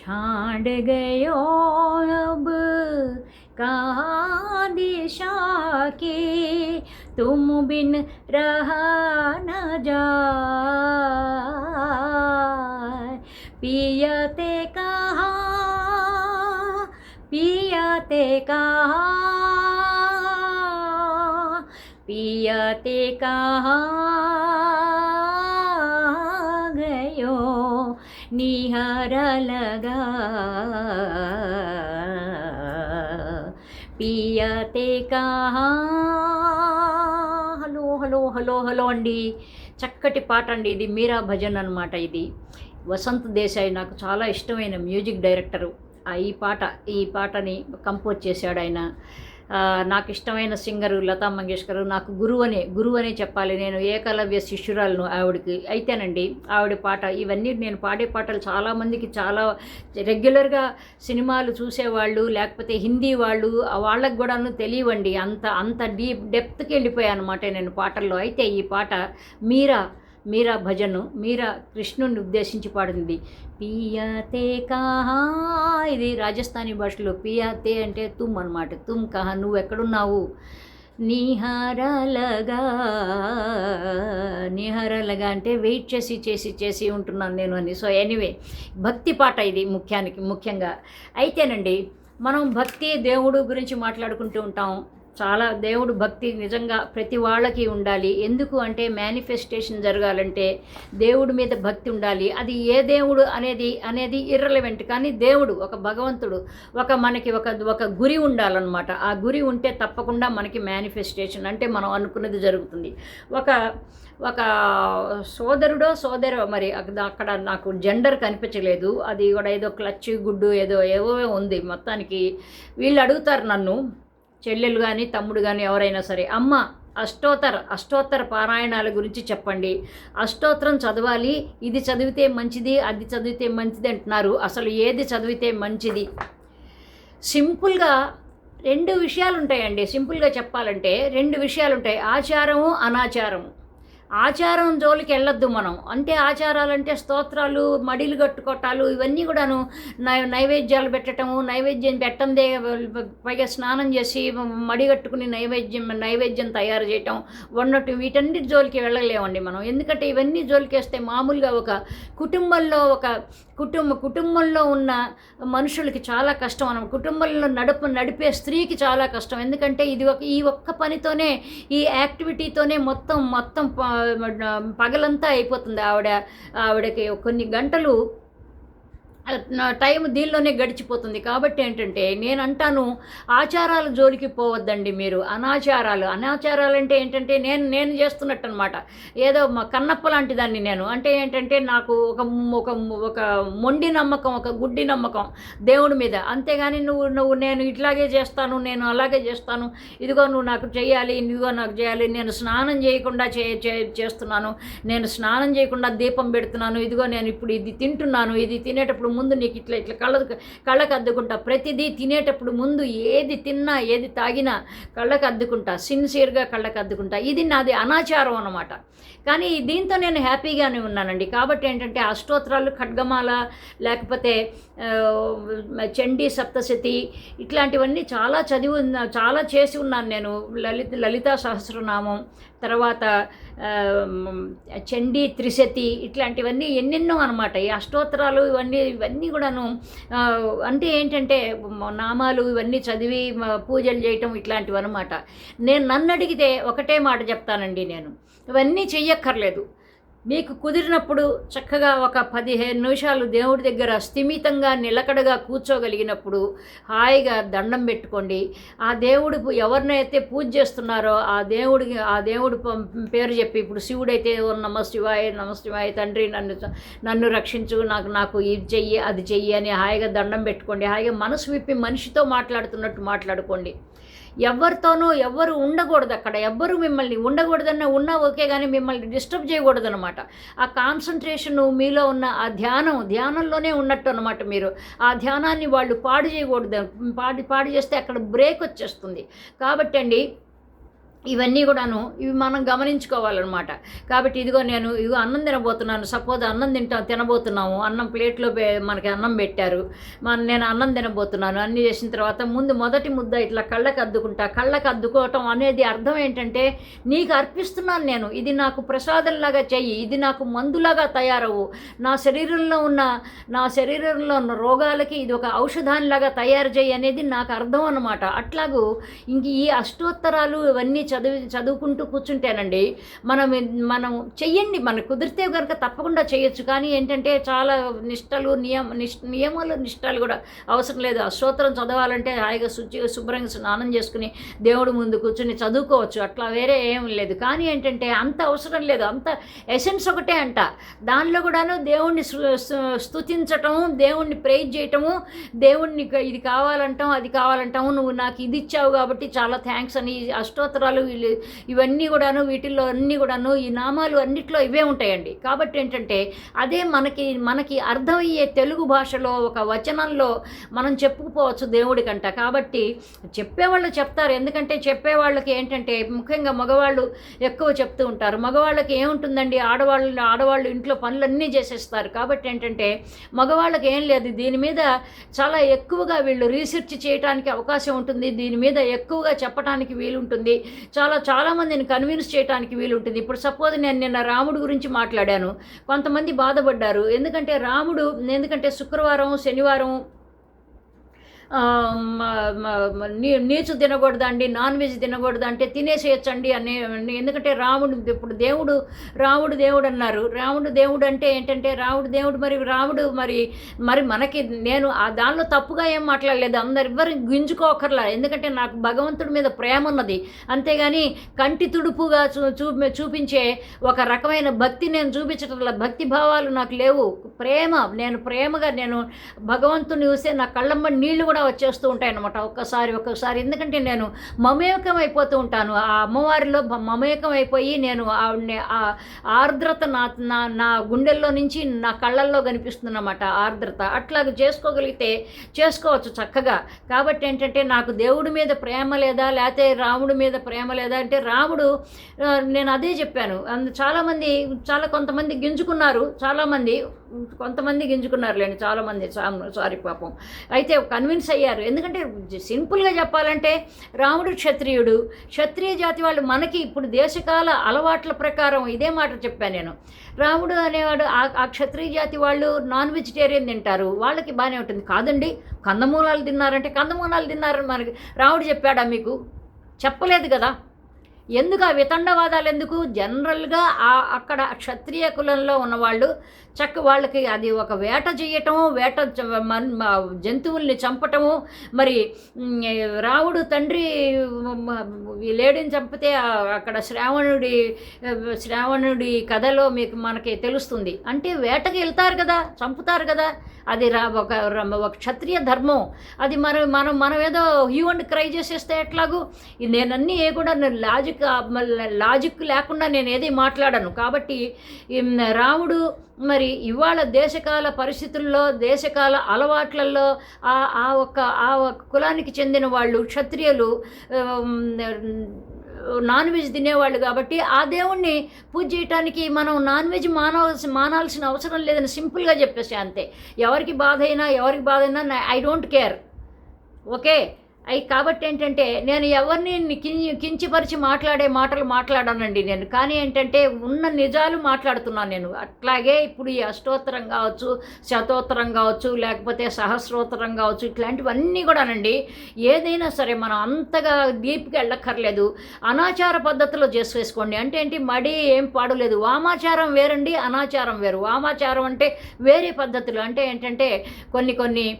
छाड़ गयो अब। कहाँ दिशा के? तुम बिन रहा न जाए। पियते कहाँ? पियते कहाँ? पियते कहाँ? निहर लगा పియతే కహా హలో హలో హలో హలో అండి చక్కటి పాట అండి ఇది మీరా భజన్ అనమాట ఇది వసంత్ దేశాయ్ నాకు చాలా ఇష్టమైన మ్యూజిక్ డైరెక్టరు ఆ ఈ పాట ఈ పాటని కంపోజ్ చేశాడు ఆయన. నాకు ఇష్టమైన సింగరు లతా మంగేష్కర్ నాకు గురువు అనే గురువు అనే చెప్పాలి. నేను ఏకలవ్య శిష్యురాలను ఆవిడకి అయితేనండి. ఆవిడ పాట ఇవన్నీ నేను పాడే పాటలు చాలామందికి చాలా రెగ్యులర్గా సినిమాలు చూసేవాళ్ళు లేకపోతే హిందీ వాళ్ళు వాళ్ళకు వాళ్ళకి కూడాను తెలియవండి. అంత అంత డీప్ డెప్త్కి వెళ్ళిపోయాను అనమాట నేను పాటల్లో. అయితే ఈ పాట మీరా? మీరా భజను మీరా కృష్ణుని ఉద్దేశించి పాడింది పియాతే కహా ఇది రాజస్థానీ భాషలో పియాతే అంటే తుమ్ అనమాట తుమ్ కహా నువ్వు ఎక్కడున్నావు? నిహారలగా నిహారలగా అంటే వెయిట్ చేసి చేసి చేసి ఉంటున్నాను నేను అని. సో ఎనీవే భక్తి పాట ఇది ముఖ్యానికి ముఖ్యంగా. అయితేనండి మనం భక్తి దేవుడు గురించి మాట్లాడుకుంటూ ఉంటాం. చాలా దేవుడు భక్తి నిజంగా ప్రతి వాళ్ళకి ఉండాలి. ఎందుకు అంటే మేనిఫెస్టేషన్ జరగాలంటే దేవుడి మీద భక్తి ఉండాలి. అది ఏ దేవుడు అనేది అనేది ఇర్రలవెంట్ కానీ దేవుడు ఒక భగవంతుడు ఒక మనకి ఒక ఒక గురి ఉండాలన్నమాట. ఆ గురి ఉంటే తప్పకుండా మనకి మేనిఫెస్టేషన్ అంటే మనం అనుకున్నది జరుగుతుంది. ఒక ఒక సోదరుడో సోదరో మరి అక్కడ అక్కడ నాకు జెండర్ కనిపించలేదు. అది కూడా ఏదో క్లచ్ గుడ్డు ఏదో ఏవో ఉంది మొత్తానికి. వీళ్ళు అడుగుతారు నన్ను చెల్లెలు కానీ తమ్ముడు కానీ ఎవరైనా సరే అమ్మ అష్టోత్తర అష్టోత్తర పారాయణాల గురించి చెప్పండి. అష్టోత్తరం చదవాలి ఇది చదివితే మంచిది అది చదివితే మంచిది అంటున్నారు. అసలు ఏది చదివితే మంచిది? సింపుల్గా రెండు విషయాలు ఉంటాయండి సింపుల్గా చెప్పాలంటే రెండు విషయాలు ఉంటాయి ఆచారము అనాచారము. ఆచారం జోలికి వెళ్ళొద్దు మనం. అంటే ఆచారాలు అంటే స్తోత్రాలు మడిలు కట్టుకోవటాలు ఇవన్నీ కూడాను నై నైవేద్యాలు పెట్టటము నైవేద్యం పెట్టందే పైగా స్నానం చేసి మడి కట్టుకుని నైవేద్యం నైవేద్యం తయారు చేయటం వండటం వీటన్నిటి జోలికి వెళ్ళలేమండి మనం. ఎందుకంటే ఇవన్నీ జోలికి వేస్తే మామూలుగా ఒక కుటుంబంలో ఒక కుటుంబ కుటుంబంలో ఉన్న మనుషులకి చాలా కష్టం మనం కుటుంబంలో నడుపు నడిపే స్త్రీకి చాలా కష్టం. ఎందుకంటే ఇది ఒక ఈ ఒక్క పనితోనే ఈ యాక్టివిటీతోనే మొత్తం మొత్తం ప- పగలంతా అయిపోతుంది ఆవిడ ఆవిడకి. కొన్ని గంటలు టైం దీనిలోనే గడిచిపోతుంది. కాబట్టి ఏంటంటే నేను అంటాను ఆచారాల జోలికి పోవద్దండి మీరు. అనాచారాలు. అనాచారాలు అంటే ఏంటంటే నేను నేను చేస్తున్నట్టు అనమాట ఏదో మా కన్నప్ప లాంటి దాన్ని నేను. అంటే ఏంటంటే నాకు ఒక ఒక ఒక మొండి నమ్మకం ఒక గుడ్డి నమ్మకం దేవుడి మీద. అంతేగాని నువ్వు నువ్వు నేను ఇట్లాగే చేస్తాను నేను అలాగే చేస్తాను. ఇదిగో నువ్వు నాకు చేయాలి ఇదిగో నాకు చేయాలి. నేను స్నానం చేయకుండా చే చే- చేస్తున్నాను. నేను స్నానం చేయకుండా దీపం పెడుతున్నాను. ఇదిగో నేను ఇప్పుడు ఇది తింటున్నాను. ఇది తినేటప్పుడు ముందు నీకు ఇట్లా ఇట్లా కళ్ళ కళ్ళకు అద్దుకుంటా. ప్రతిదీ తినేటప్పుడు ముందు ఏది తిన్నా ఏది తాగినా కళ్ళకు అద్దుకుంటా. సిన్సియర్గా కళ్ళకు అద్దుకుంటా. ఇది నాది అనాచారం అన్నమాట. కానీ దీంతో నేను హ్యాపీగానే ఉన్నానండి. కాబట్టి ఏంటంటే అష్టోత్తరాలు ఖడ్గమాల లేకపోతే చండీ సప్తశతి ఇట్లాంటివన్నీ చాలా చదివి చాలా చేసి ఉన్నాను నేను. లలిత లలితా సహస్రనామం తర్వాత చండీ త్రిశతి ఇట్లాంటివన్నీ ఎన్నెన్నో అనమాట ఈ అష్టోత్తరాలు ఇవన్నీ ఇవన్నీ కూడాను అంటే ఏంటంటే నామాలు ఇవన్నీ చదివి పూజలు చేయటం ఇట్లాంటివి అనమాట నేను నన్ను అడిగితే ఒకటే మాట చెప్తానండి నేను. ఇవన్నీ చెయ్యక్కర్లేదు. మీకు కుదిరినప్పుడు చక్కగా ఒక పదిహేను నిమిషాలు దేవుడి దగ్గర స్థిమితంగా నిలకడగా కూర్చోగలిగినప్పుడు హాయిగా దండం పెట్టుకోండి. ఆ దేవుడు ఎవరినైతే పూజ చేస్తున్నారో ఆ దేవుడికి ఆ దేవుడు పేరు చెప్పి ఇప్పుడు శివుడైతే నమ శివాయ నమ శివాయ తండ్రి నన్ను నన్ను రక్షించు నాకు నాకు ఇది చెయ్యి అది చెయ్యి అని హాయిగా దండం పెట్టుకోండి. హాయిగా మనసు విప్పి మనిషితో మాట్లాడుతున్నట్టు మాట్లాడుకోండి. ఎవరితోనూ ఎవ్వరు ఉండకూడదు అక్కడ. ఎవ్వరు మిమ్మల్ని ఉండకూడదన్న ఉన్నా ఓకే కానీ మిమ్మల్ని డిస్టర్బ్ చేయకూడదు అనమాట ఆ కాన్సన్ట్రేషన్ మీలో ఉన్న ఆ ధ్యానం ధ్యానంలోనే ఉన్నట్టు అనమాట మీరు. ఆ ధ్యానాన్ని వాళ్ళు పాడు చేయకూడదు. పాడు పాడు చేస్తే అక్కడ బ్రేక్ వచ్చేస్తుంది. కాబట్టి అండి ఇవన్నీ కూడాను ఇవి మనం గమనించుకోవాలన్నమాట. కాబట్టి ఇదిగో నేను ఇదిగో అన్నం తినబోతున్నాను సపోజ్ అన్నం తింటా తినబోతున్నాము అన్నం ప్లేట్లో మనకి అన్నం పెట్టారు మన నేను అన్నం తినబోతున్నాను అన్నీ చేసిన తర్వాత ముందు మొదటి ముద్ద ఇట్లా కళ్ళకు అద్దుకుంటా. కళ్ళకు అద్దుకోవటం అనేది అర్థం ఏంటంటే నీకు అర్పిస్తున్నాను నేను ఇది నాకు ప్రసాదంలాగా చెయ్యి ఇది నాకు మందులాగా తయారవు. నా శరీరంలో ఉన్న నా శరీరంలో ఉన్న రోగాలకి ఇది ఒక ఔషధానిలాగా తయారు చేయి అనేది నాకు అర్థం అనమాట అట్లాగూ ఇంక ఈ అష్టోత్తరాలు ఇవన్నీ చదివి చదువుకుంటూ కూర్చుంటేనండి మనం మనం చెయ్యండి మనకు కుదిరితే కనుక తప్పకుండా చేయొచ్చు కానీ ఏంటంటే చాలా నిష్టలు నియమ నిష్ నియమాలు నిష్టాలు కూడా అవసరం లేదు. అష్టోత్తరం చదవాలంటే హాయిగా శుచి శుభ్రంగా స్నానం చేసుకుని దేవుడి ముందు కూర్చుని చదువుకోవచ్చు. అట్లా వేరే ఏం లేదు. కానీ ఏంటంటే అంత అవసరం లేదు. అంత ఎసెన్స్ ఒకటే అంట. దానిలో కూడాను దేవుణ్ణి స్తు- దేవుణ్ణి ప్రేజ్ చేయటము దేవుణ్ణి ఇది కావాలంటాం అది కావాలంటాము నువ్వు నాకు ఇది ఇచ్చావు కాబట్టి చాలా థ్యాంక్స్ అని అష్టోత్తరాలు నామాలు వీళ్ళు ఇవన్నీ కూడాను వీటిల్లో అన్నీ కూడాను ఈ నామాలు అన్నిట్లో ఇవే ఉంటాయండి. కాబట్టి ఏంటంటే అదే మనకి మనకి అర్థమయ్యే తెలుగు భాషలో ఒక వచనంలో మనం చెప్పుకుపోవచ్చు దేవుడికంట. కాబట్టి చెప్పేవాళ్ళు చెప్తారు. ఎందుకంటే చెప్పేవాళ్ళకి ఏంటంటే ముఖ్యంగా మగవాళ్ళు ఎక్కువ చెప్తూ ఉంటారు. మగవాళ్ళకి ఏముంటుందండి? ఆడవాళ్ళు ఆడవాళ్ళు ఇంట్లో పనులన్నీ చేసేస్తారు. కాబట్టి ఏంటంటే మగవాళ్ళకి ఏం లేదు. దీని మీద చాలా ఎక్కువగా వీళ్ళు రీసెర్చ్ చేయడానికి అవకాశం ఉంటుంది. దీని మీద ఎక్కువగా చెప్పడానికి వీలుంటుంది. చాలా చాలామందిని కన్విన్స్ చేయడానికి వీలుంటుంది. ఇప్పుడు సపోజ్ నేను నిన్న రాముడు గురించి మాట్లాడాను. కొంతమంది బాధపడ్డారు. ఎందుకంటే రాముడు ఎందుకంటే శుక్రవారం శనివారం నీచు తినకూడదండి నాన్ వెజ్ తినకూడదు అంటే తినేసేయచ్చండి అని ఎందుకంటే రాముడు ఇప్పుడు దేవుడు రాముడు దేవుడు అన్నారు. రాముడు దేవుడు అంటే ఏంటంటే రాముడు దేవుడు మరి రాముడు మరి మరి మనకి నేను ఆ దానిలో తప్పుగా ఏం మాట్లాడలేదు. అందరివ్వరు గుంజుకోకర్లా. ఎందుకంటే నాకు భగవంతుడి మీద ప్రేమ ఉన్నది. అంతేగాని కంటి తుడుపుగా చూ చూ- చూపించే ఒక రకమైన భక్తి నేను చూపించటం భక్తి భావాలు నాకు లేవు. ప్రేమ నేను ప్రేమగా నేను భగవంతుని చూస్తే నా కళ్ళమ్మ నీళ్ళు కూడా వచ్చేస్తూ ఉంటాయి అనమాట ఒక్కసారి ఒక్కసారి. ఎందుకంటే నేను మమేకం అయిపోతూ ఉంటాను. ఆ అమ్మవారిలో మమేకం అయిపోయి నేను ఆవిడ్ని ఆ ఆర్ద్రత నా నా నా గుండెల్లో నుంచి నా కళ్ళల్లో కనిపిస్తుందన్నమాట ఆర్ద్రత. అట్లాగ చేసుకోగలిగితే చేసుకోవచ్చు చక్కగా. కాబట్టి ఏంటంటే నాకు దేవుడి మీద ప్రేమ లేదా లేకపోతే రాముడి మీద ప్రేమ లేదా అంటే రాముడు నేను అదే చెప్పాను. చాలామంది చాలా కొంతమంది గింజుకున్నారు. చాలామంది కొంతమంది గింజుకున్నారులేండి చాలామంది. సారీ పాపం. అయితే కన్విన్స్ అయ్యారు. ఎందుకంటే సింపుల్గా చెప్పాలంటే రాముడు క్షత్రియుడు. క్షత్రియ జాతి వాళ్ళు మనకి ఇప్పుడు దేశకాల అలవాట్ల ప్రకారం ఇదే మాట చెప్పాను నేను. రాముడు అనేవాడు ఆ ఆ క్షత్రియ జాతి వాళ్ళు నాన్ వెజిటేరియన్ తింటారు. వాళ్ళకి బాగానే ఉంటుంది. కాదండి కందమూలాలు తిన్నారంటే కందమూలాలు తిన్నారని మనకి రాముడు చెప్పాడా మీకు? చెప్పలేదు కదా. ఎందుకు ఆ వితండవాదాలు ఎందుకు? జనరల్గా ఆ అక్కడ క్షత్రియ కులంలో ఉన్నవాళ్ళు చక్క వాళ్ళకి అది ఒక వేట చేయటము వేట జంతువుల్ని చంపటము మరి రావుడు తండ్రి లేడిని ఈ లేడీని చంపితే అక్కడ శ్రావణుడి శ్రావణుడి కథలో మీకు మనకి తెలుస్తుంది. అంటే వేటకి వెళ్తారు కదా చంపుతారు కదా అది రా ఒక ర- ఒక క్షత్రియ ధర్మం. అది మనం మనం మనం ఏదో హ్యూ అండ్ క్రై చేసేస్తే ఎట్లాగూ? నేనన్నీ ఏ కూడా లాజిక్ లాజిక్ లాజిక్ లేకుండా నేను ఏది మాట్లాడను. కాబట్టి రాముడు మరి ఇవాళ దేశకాల పరిస్థితుల్లో దేశకాల అలవాట్లలో ఆ ఆ ఒక్క ఆ ఒక్క కులానికి చెందిన వాళ్ళు క్షత్రియులు నాన్ వెజ్ తినేవాళ్ళు కాబట్టి ఆ దేవుణ్ణి పూజ చేయటానికి మనం నాన్ వెజ్ మానవలసి మానాల్సిన అవసరం లేదని సింపుల్గా చెప్పేసి అంతే. ఎవరికి బాధ అయినా ఎవరికి బాధ అయినా ఐ డోంట్ కేర్. ఓకే? అయి కాబట్టి ఏంటంటే నేను ఎవరిని కిం- మాట్లాడే మాటలు మాట్లాడానండి నేను. కానీ ఏంటంటే ఉన్న నిజాలు మాట్లాడుతున్నాను నేను. అట్లాగే ఇప్పుడు ఈ అష్టోత్తరం కావచ్చు శతోత్తరం కావచ్చు లేకపోతే సహస్రోత్తరం కావచ్చు ఇట్లాంటివన్నీ కూడానండి ఏదైనా సరే మనం అంతగా డీప్గా వెళ్ళక్కర్లేదు. అనాచార పద్ధతిలో చేసేసుకోండి. అంటే ఏంటి? మడి ఏం పాడలేదు. వామాచారం వేరండి అనాచారం వేరు. వామాచారం అంటే వేరే పద్ధతులు. అంటే ఏంటంటే కొన్ని కొన్ని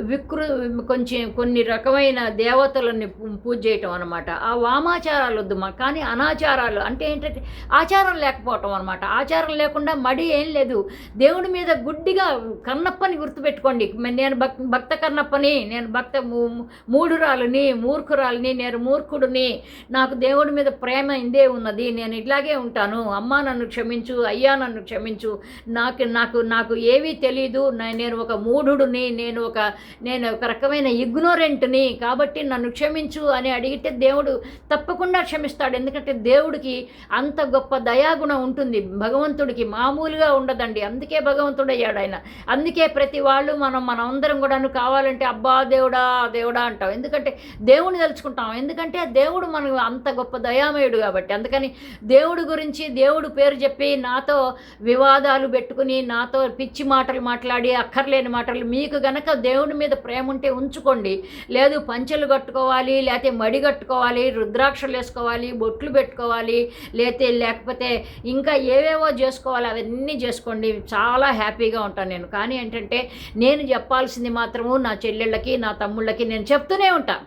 వికృ కొంచెం కొన్ని రకమైన దేవతలని పూ- పూజ చేయటం అనమాట ఆ వామాచారాలు వద్దు మా కానీ అనాచారాలు అంటే ఏంటంటే ఆచారం లేకపోవటం అనమాట ఆచారం లేకుండా మడి ఏం లేదు. దేవుడి మీద గుడ్డిగా కన్నప్పని గుర్తుపెట్టుకోండి. నేను భక్ భక్త కన్నప్పని నేను భక్త మూ- మూఢురాలుని మూర్ఖురాలిని నేను మూర్ఖుడిని. నాకు దేవుడి మీద ప్రేమ ఇందే ఉన్నది. నేను ఇట్లాగే ఉంటాను. అమ్మా నన్ను క్షమించు అయ్యా నన్ను క్షమించు. నాకు నాకు నాకు ఏవీ తెలియదు నేను ఒక మూఢుడిని నేను ఒక నేను ఒక రకమైన ఇగ్నోరెంట్ బిడ్డని కాబట్టి నన్ను క్షమించు అని అడిగితే దేవుడు తప్పకుండా క్షమిస్తాడు. ఎందుకంటే దేవుడికి అంత గొప్ప దయాగుణం ఉంటుంది. భగవంతుడికి మామూలుగా ఉండదండి. అందుకే భగవంతుడు అయ్యాడు ఆయన. అందుకే ప్రతి వాళ్ళు మనం మనం అందరం కూడాను కావాలంటే అబ్బా దేవుడా దేవుడా అంటాం. ఎందుకంటే దేవుని తలుచుకుంటాం. ఎందుకంటే దేవుడు మనకు అంత గొప్ప దయామయుడు కాబట్టి. అందుకని దేవుడు గురించి దేవుడు పేరు చెప్పి నాతో వివాదాలు పెట్టుకుని నాతో పిచ్చి మాటలు మాట్లాడి అక్కర్లేని మాటలు మీకు గనక దేవుడి మీద ప్రేమ ఉంటే ఉంచుకోండి. లేదు పంచెలు కట్టుకోవాలి లేకపోతే మడి కట్టుకోవాలి రుద్రాక్షలు వేసుకోవాలి బొట్లు పెట్టుకోవాలి లేతే లేకపోతే ఇంకా ఏవేవో చేసుకోవాలి అవన్నీ చేసుకోండి. చాలా హ్యాపీగా ఉంటాను నేను. కానీ ఏంటంటే నేను చెప్పాల్సింది మాత్రము నా చెల్లెళ్ళకి నా తమ్ముళ్ళకి నేను చెప్తూనే ఉంటాను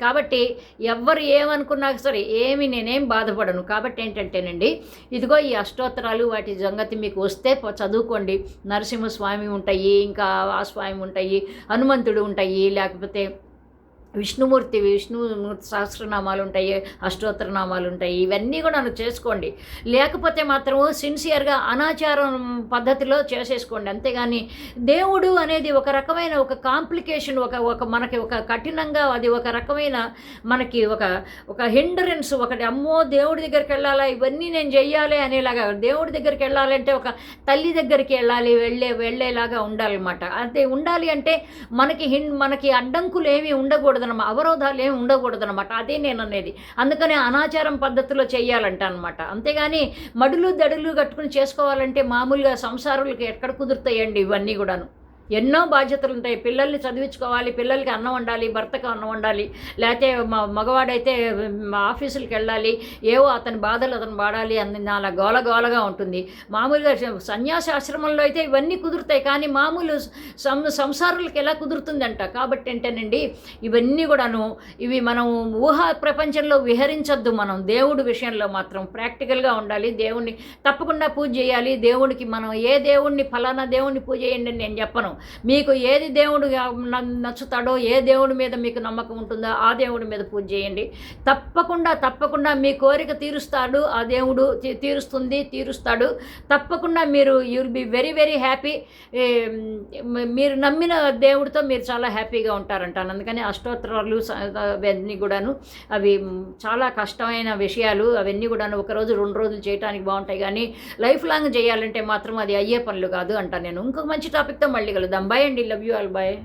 కాబట్టి ఎవ్వరు ఏమనుకున్నా సరే ఏమి నేనేం బాధపడను. కాబట్టి ఏంటంటేనండి ఇదిగో ఈ అష్టోత్తరాలు వాటి సంగతి మీకు వస్తే చదువుకోండి. నరసింహస్వామి ఉంటాయి ఇంకా ఆ స్వామి ఉంటాయి హనుమంతుడు ఉంటాయి లేకపోతే విష్ణుమూర్తి విష్ణుమూర్తి సహస్రనామాలు ఉంటాయి అష్టోత్తరనామాలు ఉంటాయి ఇవన్నీ కూడా నన్ను చేసుకోండి. లేకపోతే మాత్రం సిన్సియర్గా అనాచారం పద్ధతిలో చేసేసుకోండి. అంతేగాని దేవుడు అనేది ఒక రకమైన ఒక కాంప్లికేషన్ ఒక ఒక మనకి ఒక కఠినంగా అది ఒక రకమైన మనకి ఒక ఒక హిండరెన్స్ ఒకటి అమ్మో దేవుడి దగ్గరికి వెళ్ళాలా ఇవన్నీ నేను చెయ్యాలి అనేలాగా దేవుడి దగ్గరికి వెళ్ళాలంటే ఒక తల్లి దగ్గరికి వెళ్ళాలి వెళ్ళే వెళ్ళేలాగా ఉండాలన్నమాట. అదే ఉండాలి అంటే మనకి హిం మనకి అడ్డంకులు ఏమీ ఉండకూడదు. ఉండకూడదన్నమాట. అవరోధాలు ఏమి ఉండకూడదనమాట అదే నేను అనేది. అందుకని అనాచారం పద్ధతిలో చేయాలంట అనమాట అంతేగాని మడులు దడులు కట్టుకుని చేసుకోవాలంటే మామూలుగా సంసారులకు ఎక్కడ కుదురుతాయండి ఇవన్నీ కూడాను? ఎన్నో బాధ్యతలు ఉంటాయి. పిల్లల్ని చదివించుకోవాలి పిల్లలకి అన్నం వండాలి భర్తకు అన్నం వండాలి లేకపోతే మా మగవాడైతే మా ఆఫీసులకు వెళ్ళాలి ఏవో అతని బాధలు అతను వాడాలి అని అలా గోల గోలగా ఉంటుంది. మామూలుగా సన్యాసి ఆశ్రమంలో అయితే ఇవన్నీ కుదురుతాయి. కానీ మామూలు సం సంసారులకు ఎలా కుదురుతుందంట? కాబట్టి ఏంటేనండి ఇవన్నీ కూడాను ఇవి మనం ఊహ ప్రపంచంలో విహరించొద్దు మనం. దేవుడి విషయంలో మాత్రం ప్రాక్టికల్గా ఉండాలి. దేవుణ్ణి తప్పకుండా పూజ చేయాలి. దేవుడికి మనం ఏ దేవుణ్ణి ఫలానా దేవుణ్ణి పూజ చేయండి అని నేను చెప్పను. మీకు ఏది దేవుడు నచ్చుతాడో ఏ దేవుడి మీద మీకు నమ్మకం ఉంటుందో ఆ దేవుడి మీద పూజ చేయండి. తప్పకుండా తప్పకుండా మీ కోరిక తీరుస్తాడు. ఆ దేవుడు తీ- తీరుస్తుంది తీరుస్తాడు. తప్పకుండా మీరు you'll be very very happy మీరు నమ్మిన దేవుడితో మీరు చాలా హ్యాపీగా ఉంటారంటాను. అందుకని అష్టోత్తరాలు అవన్నీ కూడాను అవి చాలా కష్టమైన విషయాలు. అవన్నీ కూడాను ఒకరోజు రెండు రోజులు చేయడానికి బాగుంటాయి. కానీ లైఫ్ లాంగ్ చేయాలంటే మాత్రం అది అయ్యే పనులు కాదు అంటాను నేను. ఇంకొక మంచి టాపిక్తో మళ్ళీ dollar. Don't buy and love you all. buy.